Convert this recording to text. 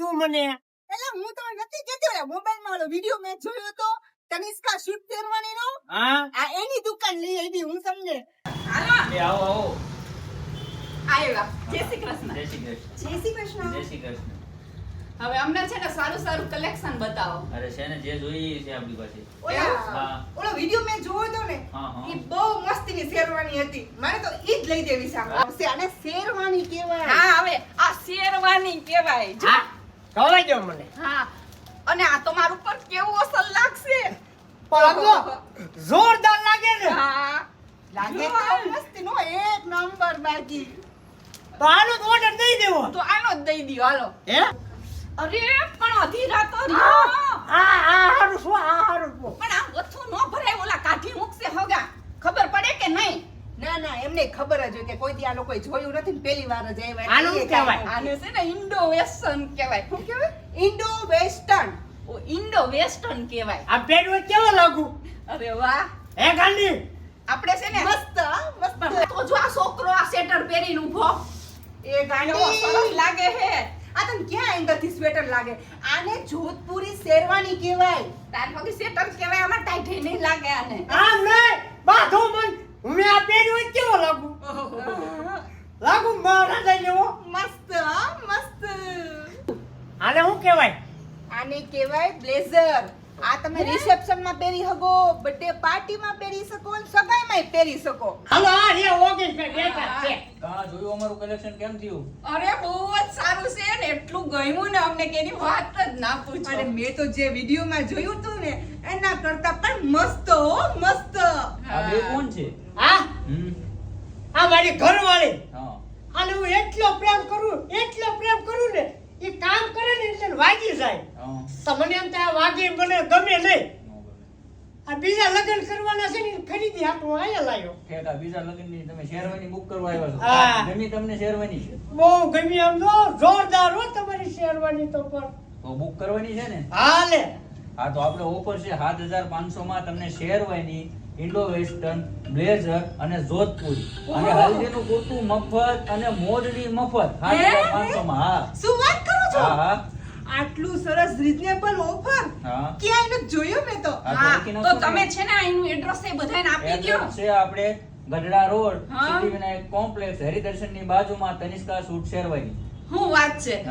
તું મને? એટલે હું તો નથી જતી ઓલા મોબાઈલમાં ઓલો વીડિયો મેં જોયો તો તનિષ્કા શૂટ પહેરવાની નો? હા? આ એની દુકાન લઈ આવી હું સમજે? હાલો. એ આવો આવો. આવ્યા જય શ્રી કૃષ્ણ. જય શ્રી કૃષ્ણ. જય શ્રી કૃષ્ણ. જય શ્રી કૃષ્ણ. હવે અમને છે ને સારું સારું કલેક્શન બતાવો. અરે છે ને જે જોઈએ છે આપણી પાસે. ઓલા ઓલો વીડિયો મેં જોયો તો ને હા, હા. બહુ મસ્તીની શેરવાની હતી. મારે તો ઈ જ લઈ દેવી છે આવશે આને શેરવાની કહેવાય. હા હવે આ શેરવાની કહેવાય. હા? કહેવાય દો મને. હા. અને આ તો મારું પર કેવું અસર લાગશે. પણ જોરદાર લાગે ને હા. લાગે તો તો મસ્તીનો એક નંબર બાકી તો આનો જ ઓર્ડર દઈ દેવો. તો આનો જ દઈ દયો. હાલો. હે? અરે પણ અધીરા તો રહ્યો આ આ હારું શું આ હારું પણ આ ગથ્થું ન ભરાય ઓલા કાઢી મૂકશે હોગા. ખબર પડે કે નહીં? ના ના એમને ખબર જ હોય કે કોઈ આ લોકોએ જોયું નથી ને પહેલી વાર જ આવ્યા આનું કહેવાય. આને છે ને ઇન્ડો વેસ્ટર્ન કહેવાય. શું કહેવાય? ઇન્ડો વેસ્ટર્ન ઓ ઇન્ડો વેસ્ટર્ન કહેવાય. આ પહેરવો કેવો લાગુ? અરે વાહ. હે ગાંડી આપણે છે ને મસ્ત મસ્ત. તો જો આ છોકરો આ સ્વેટર પહેરીને ઊભો. એ ગાંડી સરસ લાગે હે. આ તને ક્યાં એંગલથી સ્વેટર લાગે? આને જોધપુરી શેરવાની કહેવાય. તાર પગે સ્વેટર કહેવાય આમાં ટાઈટ નહીં લાગે આને. આમ નહીં બાધો મન મેં આ પહેર્યો હોય કેવો લાગુ લાગુ મહારાજા જેવો મસ્ત હા મસ્ત આને શું કહેવાય? આને કહેવાય બ્લેઝર. આ તમે રિસેપ્શનમાં પહેરી શકો બર્થડે પાર્ટી માં પહેરી શકો અને સગાઈમાં પહેરી શકો. હાલો આ રે ઓગીસ ને બેઠા છે. કાં જોયું અમારું કલેક્શન કેમ થયું? અરે બહુ જ સારું છે ને એટલું ગમ્યું ને અમને કેની વાત જ ના પૂછો. અને મેં તો જે વીડિયો માં જોયું તું ને એના કરતા પણ મસ્ત હો મસ્ત. આ બે કોણ છે? હા? આ મારી ઘરવાળી. હા. આને હું એટલો પ્રેમ કરું એટલો પ્રેમ કરું ને એ કામ કરે ને એટલે વાગી જાય હા તો મને એમ થાય વાગે મને ગમે નહીં. આ બીજા લગ્ન કરવાના છે ને ખરીદી હાટું આયા લાયો. ઠેકા બીજા લગ્નની તમે શેરવાની બુક કરવા આવ્યા છો. ગમી તમને શેરવાની છે? બહુ ગમી આમ તો જોરદાર હો તમારી શેરવાની તો પણ. તો બુક કરવાની છે ને? હાલે હા તો આપણે ઓફર છે સાત હજાર પાંચસો માં તમને શેરવાની ઇન્ડો વેસ્ટર્ન બ્લેઝર અને જોધપુરી અને. હલ્દીનું કુર્તું મફત અને મોજડી મફત. સાત હે? હજાર પાંચસો માં હા. શું વાત કરો છો? હા હા. આટલું સરસ રીઝનેબલ ઓફર? ક્યાં ક્યાંય નથી જોયું મેં તો? હા, તો ને. તમે છે ને આનું એડ્રેસ એ બધાને આપી દો છે આપણે Gadhada road city Vinayak complex હરિદર્શનની બાજુમાં તનિષ્કા સૂટ શેરવાની. હું વાત છે.